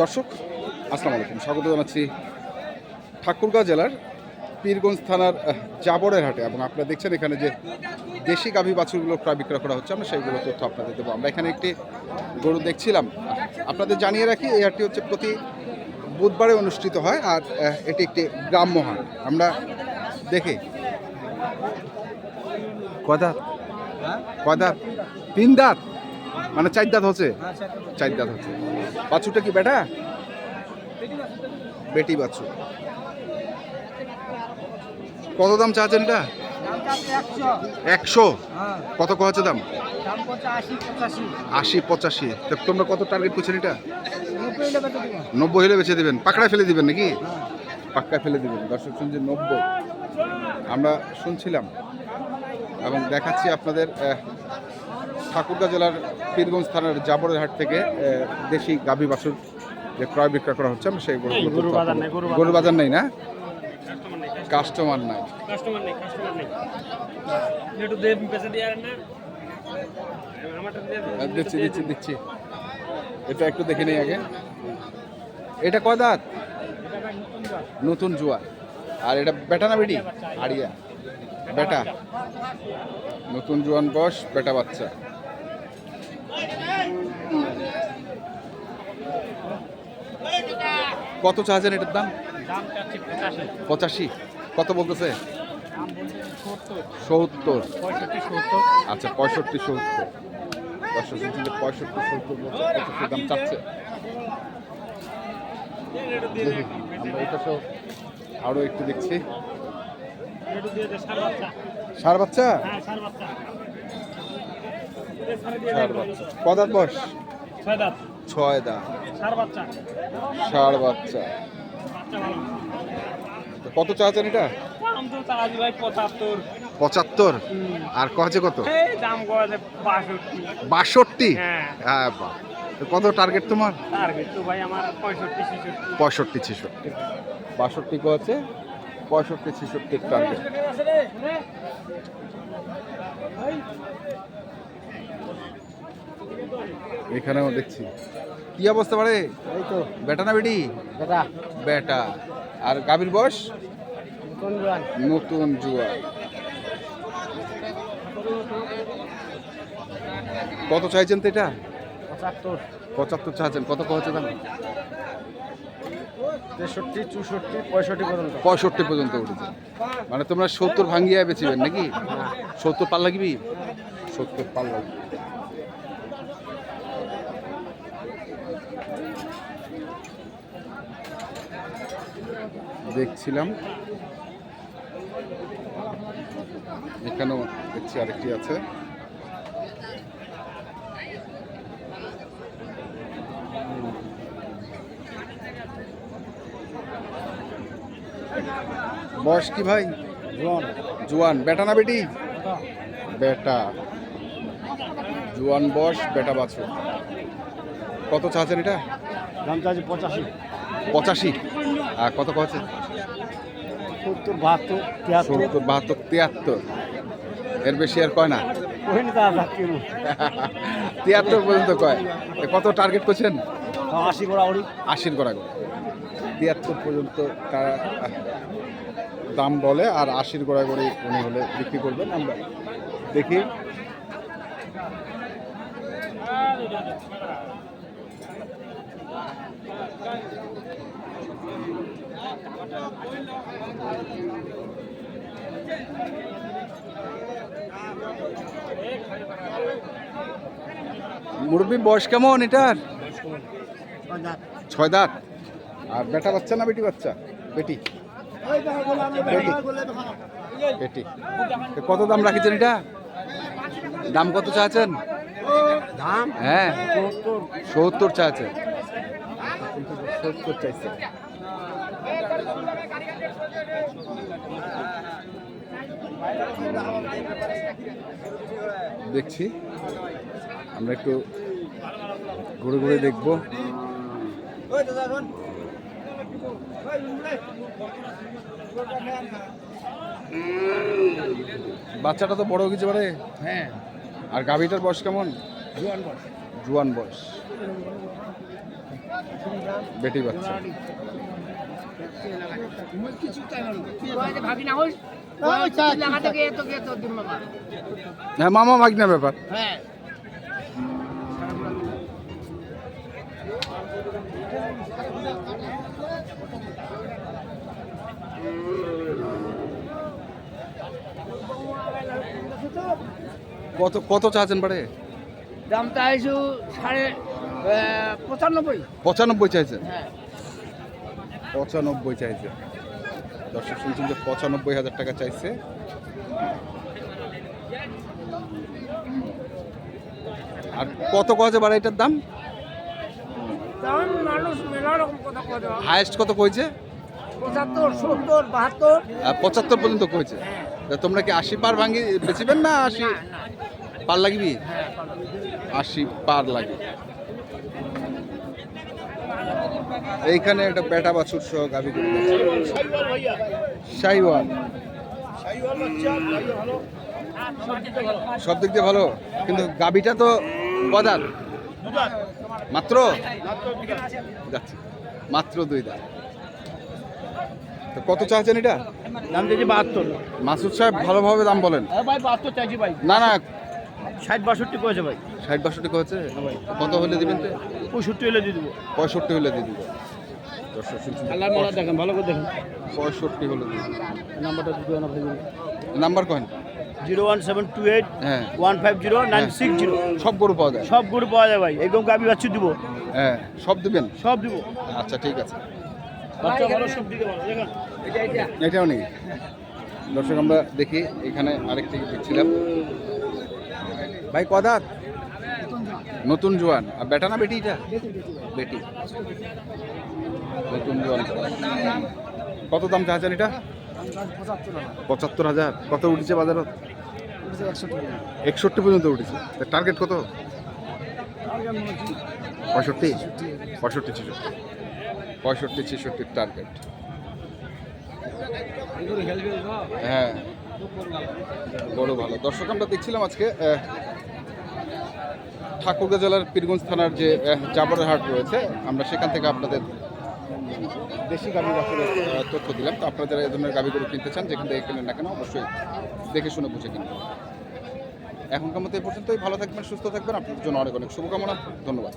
দর্শক, আসসালামু আলাইকুম। স্বাগত জানাচ্ছি ঠাকুরগাঁও জেলার পীরগঞ্জ থানার জাবরের হাটে এবং আপনারা দেখছেন এখানে যে দেশি গাভী বাছুরগুলো প্রায় বিক্রয় করা হচ্ছে, আমরা সেইগুলো তথ্য আপনাদের দেবো। আমরা এখানে একটি গরু দেখছিলাম। আপনাদের জানিয়ে রাখি, এই হাটটি হচ্ছে প্রতি বুধবারে অনুষ্ঠিত হয়, আর এটি একটি গ্রাম্য হাট। আমরা দেখি। কদাত কদাত তিন দাঁত? মানে চার দাঁত হচ্ছে? চার দাঁত। হচ্ছে। বাছুরটা কি বেটা? বেটি বাছুর। কত দাম চাচ্ছেন এটা? একশো। কত কছে দাম? আশি পঁচাশি। তো তোমরা কত টার্গেট করছেন এটা? নব্বই হলে বেঁচে দেবেন। পাকড়ায় ফেলে দিবেন নাকি? পাক্কায় ফেলে দিবেন। দর্শক শুনছে নব্বই। আমরা শুনছিলাম। এবং দেখাচ্ছি আপনাদের ঠাকুরগাঁ জেলার পীরগঞ্জ থানার জাবরের হাট থেকে দেশি গাভী বাছুর যে ক্রয় বিক্রয় করা হচ্ছে আমরা সেই গরু বাজার নাই, না? কাস্টমার নেই কাস্টমার নাই। কাস্টমার নেই কাস্টমার নেই। একটু দে পেছে দিয়ে না। আমারটা দিয়ে দিচ্ছি দিচ্ছি দিচ্ছি। এটা একটু দেখে নেই আগে। এটা কয় দাঁত? নতুন জুয়া আর এটা বেটা না বেটি? আড়িয়া। বেটা। নতুন জুয়ান বয়স বেটা বাচ্চা। কত চাচ্ছেন এটার দাম? পঁচাশি। কত বলতেছে? সত্তর। আচ্ছা পঁয়ষট্টি সত্তর। পঁয়ষট্টি সত্তর পঁচাশি দাম চাচ্ছে। আমরা এটা সব আরও একটু দেখছি। সার বাচ্চা সার বাচ্চা কদার বয়স? ছয় দা সার বাচ্চা কত এটা? তো চার্জ ভাই পঁচাত্তর। আর কছে কত? বাষট্টি। বাষট্টি? হ্যাঁ। হ্যাঁ তো কত টার্গেট তোমার? টার্গেট তো ভাই আমার পঁয়ষট্টি ছেষট্টি। পঁয়ষট্টি ছেষট্টি। বাষট্টি আছে পঁয়ষট্টি ছেষট্টির টার্গেট এখানেও দেখছি। কি অবস্থা বাড়ে? এই তো বেটা না বেটি? দাদা বেটা। আর গাভীর বয়স? নতুন জুয়া কত চাইছেন তো এটা? পঁচাত্তর। পঁচাত্তর চাইছেন। কত কত দাম তেষট্টি, চৌষট্টি, পঁয়ষট্টি পর্যন্ত। পঁয়ষট্টি পর্যন্ত উঠেছে। মানে তোমরা সত্তর ভাঙ্গিয়া বেচিবেন নাকি? সত্তর পাল লাগবি? সত্তর পাল লাগবে। দেখছিলাম। এখানেও দেখছি আরেকটি আছে। বয়স কি ভাই? জুয়ান। বেটা না বেটি? বেটা। জুয়ান বয়স বেটা বাছুর। কত চাচ্ছেন এটা? দাম চার্জ পঁচাশি। পঁচাশি। আর কত কছে সত্তর বাহাত্তর সত্তর বাহাত্তর তিয়াত্তর। এর বেশি আর কয় না? তিয়াত্তর পর্যন্ত কয়। কত টার্গেট করছেন? আশি ওরি আশির করে তিয়াত্তর পর্যন্ত তারা দাম বলে আর আশির গোড়া করে উনি হলে বিক্রি করবেন। আমরা দেখি। মুরব্বী বয়স কেমন এটার? ছয় দাঁত। আর বেটা বাচ্চা না বেটি বাচ্চা? বেটি। বেটি। কত দাম রাখিছেন এটা? দাম কত চাচ্ছেন? দাম? হ্যাঁ। সত্তর। সত্তর চাচ্ছেন। সত্তর চাইছে। দেখছি। আমরা একটু ঘুরে ঘুরে দেখব। বাচ্চাটা তো বড় কিছু পারে হ্যাঁ। আর গাভীটার বয়স কেমন? জোয়ান বস জুয়ান বয়স। বেটি বাচ্চা। বাবা হ্যাঁ মামা ভাগনার ব্যাপার। হ্যাঁ। কত কত চাচ্ছেন পারে দামটা আইসু সাড়ে পঁচানব্বই। পঁচানব্বই চাইছেন? হ্যাঁ। পঁচানব্বই চাইছে দর্শক শুনছেন যে পঁচানব্বই হাজার টাকা চাইছে। আর কত কছে বাড়া এটার দাম দাম হায়েস্ট কত কইছে? পঁচাত্তর সত্তর বাহাত্তর। পঁচাত্তর পর্যন্ত কইছে? হ্যাঁ। তোমরা কি আশি পার ভাঙি বেচিবেন না আশি? পার লাগবি? আশি পার লাগে এইখানে একটা বেটা বাছুর সহ গাভি সাইওয়াল। সব দিক দিয়ে ভালো। কিন্তু গাবিটা তো কদার মাত্র? মাত্র দুই দাঁত। তো কত চাচ্ছেন এটা? দাম দিয়েছি বাহাত্তর। মাসুদ সাহেব ভালোভাবে দাম বলেন। হ্যাঁ ভাই বাহাত্তর চাইছি ভাই। না না। ষাট বাষট্টি করেছে ভাই। ষাট বাষট্টি হচ্ছে কত হলে দিবেন তো? পঁয়ষট্টি হলে দিয়ে দেবো। পঁয়ষট্টি হলে দিয়ে দিব। দর্শক শুনছেন? যে আল্লাহ মোলা দেখেন ভালো করে দেখেন। পঁয়ষট্টি হলে দিয়ে number কহেন zero one seven two eight হ্যাঁ। One five zero nine six zero. সব গরু পাওয়া যায়? সব গরু পাওয়া যায় ভাই। একদম গাবি বাচ্চা দিব। হ্যাঁ সব দিবেন? সব দিব। আচ্ছা ঠিক আছে। এটাও নেই। দর্শক আমরা দেখি এখানে আরেকটি দেখছিলাম। ভাই কদাত নতুন জোয়ান। আর বেটা না বেটি এটা? বেটি। নতুন জোয়ান। কত দাম চাচ্ছেন এটা? পঁচাত্তর হাজার। কত উঠেছে বাজারত? একষট্টি পর্যন্ত উঠেছে। টার্গেট কত? পঁয়ষট্টি। পঁয়ষট্টি ছেষট্টি পঁয়ষট্টি ছেষট্টির টার্গেট হ্যাঁ। বড় ভালো। দর্শক আমরা দেখছিলাম আজকে ঠাকুরগাঁ জেলার পীরগঞ্জ থানার যে আহ, জাবরের হাট রয়েছে আমরা সেখান থেকে আপনাদের দেশি গাভী বাছুরের আহ, তথ্য দিলাম। তো আপনারা যারা এ ধরনের গাভীগুলো কিনতে চান যেখান থেকে কেনেন না কেন অবশ্যই দেখে শুনে বুঝে কিনবেন এখনকার মতো এই পর্যন্তই। ভালো থাকবেন সুস্থ থাকবেন। আপনাদের জন্য অনেক অনেক শুভকামনা। ধন্যবাদ।